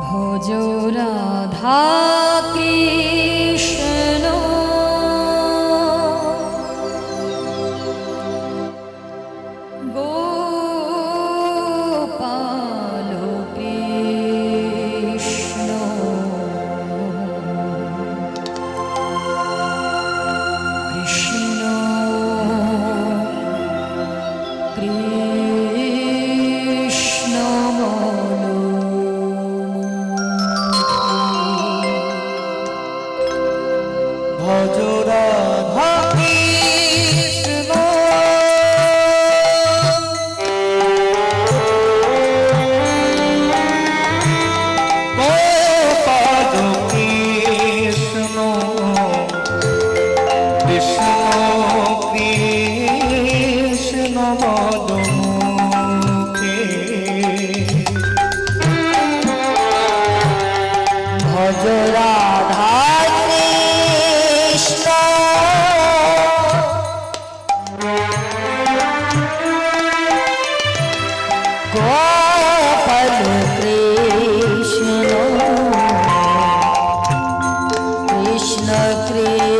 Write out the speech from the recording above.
ভজ রাধা কৃষ্ণ। adorar. নগরী